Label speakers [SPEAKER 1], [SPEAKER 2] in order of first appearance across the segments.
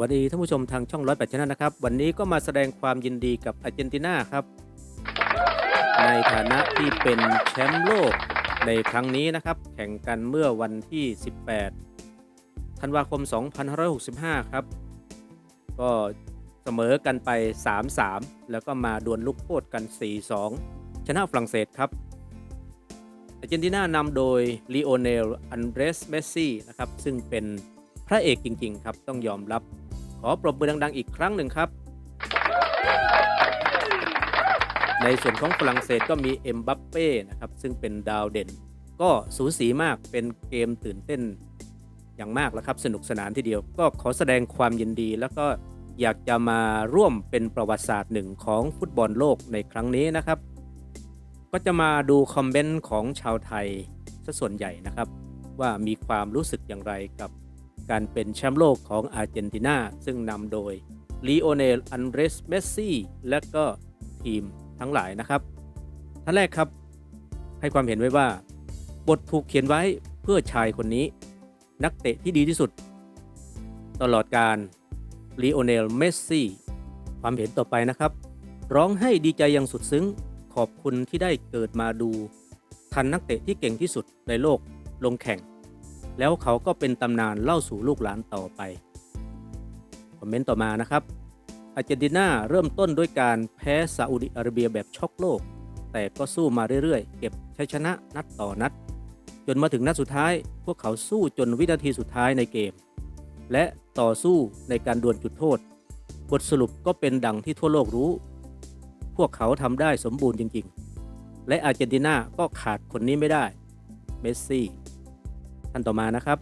[SPEAKER 1] วัสดีท่านผู้ชมทางช่องร้อยแปดชนะนะครับ วันนี้ก็มาแสดงความยินดีกับอาร์เจนตินาครับ ในฐานะที่เป็นแชมป์โลกในครั้งนี้นะครับ แข่งกันเมื่อวันที่ 18 ธันวาคม 2565 ครับ ก็เสมอกันไป 3-3 แล้วก็มาดวลลูกโทษกัน 4-2 ชนะฝรั่งเศสครับอาร์เจนตินานำโดยลีโอเนล อันเดรส เมสซี่นะครับ ซึ่งเป็นพระเอกจริง ๆ ครับ ต้องยอมรับ อปรบมือดัง ๆ อีกครั้งหนึ่งครับ ในส่วนของฝรั่งเศสก็มีเอ็มบัปเป้นะครับ ซึ่งเป็นดาวเด่น ก็สูสีมากเป็นเกมตื่นเต้นอย่างมากแล้วครับ สนุกสนานทีเดียว ก็ขอแสดงความยินดี แล้วก็อยากจะมาร่วมเป็นประวัติศาสตร์หนึ่งของฟุตบอลโลกในครั้งนี้นะครับ ก็จะมาดูคอมเมนต์ของชาวไทยซะส่วนใหญ่นะครับ ว่ามีความรู้สึกอย่างไรกับ การเป็นแชมป์โลกของอาร์เจนตินา ซึ่งนำโดยลีโอเนล อันเดรส เมสซี่ และก็ทีมทั้งหลายนะครับ ท่านแรกครับ ให้ความเห็นไว้ว่า บทถูกเขียนไว้เพื่อชายคนนี้ นักเตะที่ดีที่สุด ตลอดการลีโอเนล เมสซี่ ความเห็นต่อไปนะครับ ร้องให้ดีใจอย่างสุดซึ้ง ขอบคุณที่ได้เกิดมาดู ทันนักเตะที่เก่งที่สุดในโลกลงแข่ง แล้วเขาก็เป็นตำนานเล่าสู่ลูกหลานต่อไป คอมเมนต์ต่อมานะครับอาร์เจนตินาเริ่มต้นด้วยการแพ้ซาอุดิอาระเบียแบบช็อกโลก แต่ก็สู้มาเรื่อยๆ เก็บชัยชนะนัดต่อนัด จนมาถึงนัดสุดท้าย พวกเขาสู้จนวินาทีสุดท้ายในเกม และต่อสู้ในการดวลจุดโทษ บทสรุปก็เป็นดังที่ทั่วโลกรู้ พวกเขาทำได้สมบูรณ์จริงๆ และอาร์เจนตินาก็ขาดคนนี้ไม่ได้ เมสซี่ ท่านต่อมานะครับ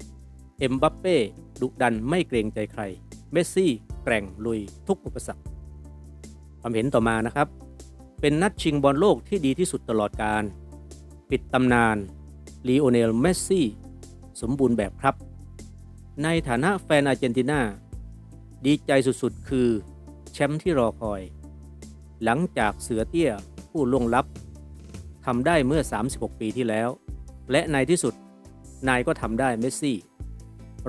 [SPEAKER 1] เอ็มบัปเป้ดุดันไม่เกรงใจใคร เมสซี่แกร่งลุยทุกอุปสรรค ความเห็นต่อมานะครับ เป็นนัดชิงบอลโลกที่ดีที่สุดตลอดการ ปิดตำนานลีโอเนลเมสซี่สมบูรณ์แบบครับ ในฐานะแฟนอาร์เจนตินาดีใจสุดๆ คือ แชมป์ที่รอคอย หลังจากเสือเตี้ยผู้ล่วงลับทำได้เมื่อ 36 ปีที่แล้ว และในที่สุด นายก็ทำได้เมสซี่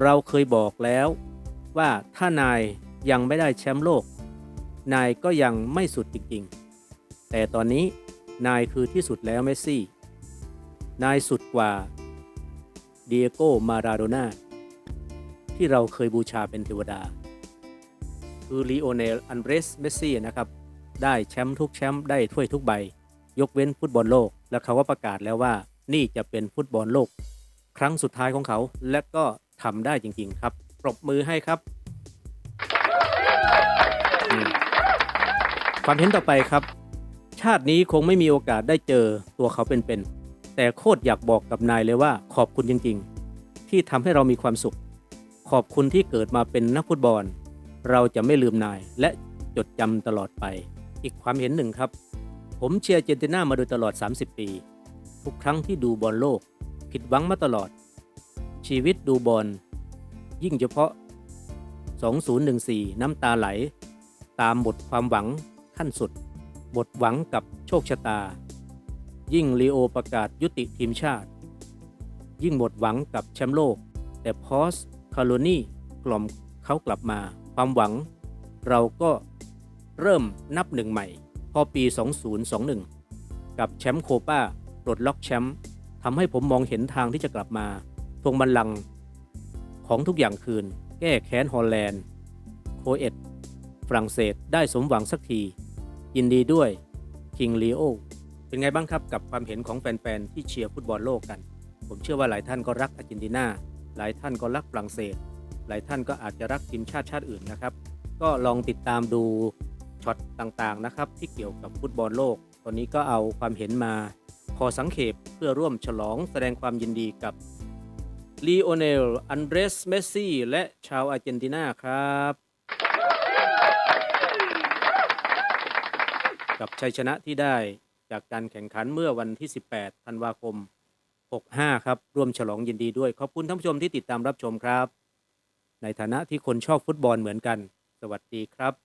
[SPEAKER 1] เราเคยบอกแล้วว่าถ้านายยังไม่ได้แชมป์โลก นายก็ยังไม่สุดจริงๆ แต่ตอนนี้นายคือที่สุดแล้วเมสซี่ นายสุดกว่าเดียโกมาราโดน่าที่เราเคยบูชาเป็นเทวดา คือลีโอเนล อันเดรส เมสซี่นะครับ ได้แชมป์ทุกแชมป์ได้ถ้วยทุกใบ ยกเว้นฟุตบอลโลก แล้วเขาก็ประกาศแล้วว่านี่จะเป็นฟุตบอลโลก ครั้งสุดท้ายของเขา และก็ทำได้จริง ๆ ครับ ปรบมือให้ครับ ความเห็นต่อไปครับ ชาตินี้คงไม่มีโอกาสได้เจอตัวเขาเป็นๆแต่โคตรอยากบอกกับนายเลยว่าขอบคุณจริง ๆ ที่ทำให้เรามีความสุข ขอบคุณที่เกิดมาเป็นนักฟุตบอล เราจะไม่ลืมนายและจดจำตลอดไป อีกความเห็นหนึ่งครับ ผมเชียร์อาร์เจนตินามาโดยตลอด 30 ปี ทุกครั้งที่ดูบอลโลก ผิดหวังมาตลอด ชีวิตดูบอลยิ่งเฉพาะ 2014 น้ำตาไหล ตามบทความหวังขั้นสุด บทหวังกับโชคชะตา ยิ่งลีโอประกาศยุติทีมชาติ ยิ่งหมดหวังกับแชมป์โลก แต่พอสคาร์โลนี่กล่อมเขากลับมา ความหวัง เราก็เริ่มนับหนึ่งใหม่ พอปี 2021 กับแชมป์โคปาปลดล็อกแชมป์ ทำให้ผมมองเห็นทางที่จะกลับมาทวงบัลลังก์ของทุกอย่างคืน แก้แค้นฮอลแลนด์ โคเอตฝรั่งเศสได้สมหวังสักที ยินดีด้วยคิงลีโอเป็นไงบ้างครับกับความเห็นของแฟน ๆ ที่เชียร์ฟุตบอลโลกกัน ผมเชื่อว่าหลายท่านก็รักอาร์เจนตินาหลายท่านก็รักฝรั่งเศส หลายท่านก็อาจจะรักทีมชาติชาติอื่นนะครับ ก็ลองติดตามดูช็อตต่างๆนะครับที่เกี่ยวกับฟุตบอลโลก ตอนนี้ก็เอาความเห็นมา อสังเขปเพื่อร่วมฉลองแสดงความยินดีกับลีโอเนล อันเดรส เมสซี่ และชาวอาร์เจนตินาครับ กับชัยชนะที่ได้จากการแข่งขันเมื่อวันที่ 18 ธันวาคม 65 ครับ ร่วมฉลองยินดีด้วย ขอบคุณท่านผู้ชมที่ติดตามรับชมครับ ในฐานะที่คนชอบฟุตบอลเหมือนกัน สวัสดีครับ